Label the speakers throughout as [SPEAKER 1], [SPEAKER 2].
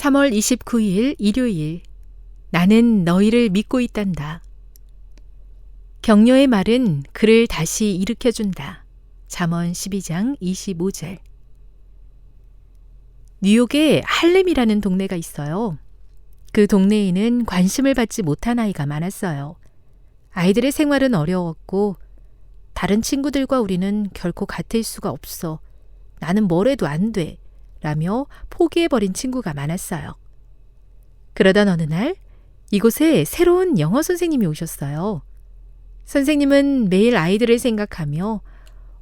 [SPEAKER 1] 3월 29일 일요일. 나는 너희를 믿고 있단다. 격려의 말은 그를 다시 일으켜 준다. 잠언 12장 25절. 뉴욕에 할렘이라는 동네가 있어요. 그 동네에는 관심을 받지 못한 아이가 많았어요. 아이들의 생활은 어려웠고, 다른 친구들과 우리는 결코 같을 수가 없어. 나는 뭘 해도 안 돼. 라며 포기해버린 친구가 많았어요. 그러던 어느 날, 이곳에 새로운 영어 선생님이 오셨어요. 선생님은 매일 아이들을 생각하며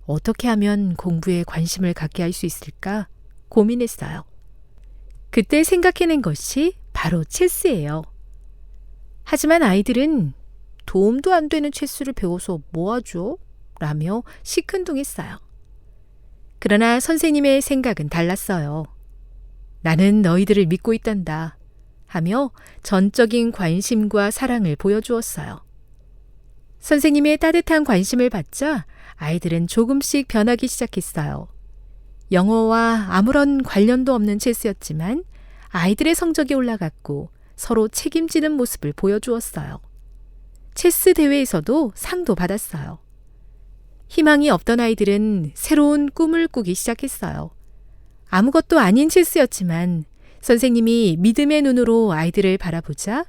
[SPEAKER 1] 어떻게 하면 공부에 관심을 갖게 할 수 있을까 고민했어요. 그때 생각해낸 것이 바로 체스예요. 하지만 아이들은 도움도 안 되는 체스를 배워서 뭐 하죠? 라며 시큰둥했어요. 그러나 선생님의 생각은 달랐어요. 나는 너희들을 믿고 있단다. 하며 전적인 관심과 사랑을 보여주었어요. 선생님의 따뜻한 관심을 받자 아이들은 조금씩 변하기 시작했어요. 영어와 아무런 관련도 없는 체스였지만 아이들의 성적이 올라갔고 서로 책임지는 모습을 보여주었어요. 체스 대회에서도 상도 받았어요. 희망이 없던 아이들은 새로운 꿈을 꾸기 시작했어요. 아무것도 아닌 체스였지만 선생님이 믿음의 눈으로 아이들을 바라보자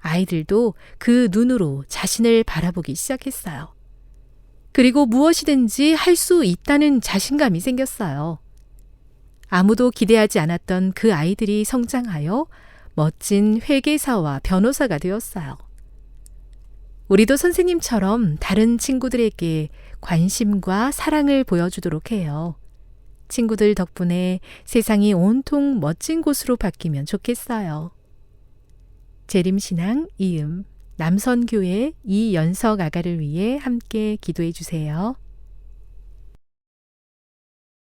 [SPEAKER 1] 아이들도 그 눈으로 자신을 바라보기 시작했어요. 그리고 무엇이든지 할 수 있다는 자신감이 생겼어요. 아무도 기대하지 않았던 그 아이들이 성장하여 멋진 회계사와 변호사가 되었어요. 우리도 선생님처럼 다른 친구들에게 관심과 사랑을 보여주도록 해요. 친구들 덕분에 세상이 온통 멋진 곳으로 바뀌면 좋겠어요. 재림신앙 이음 남선교회 이연석 아가를 위해 함께 기도해 주세요.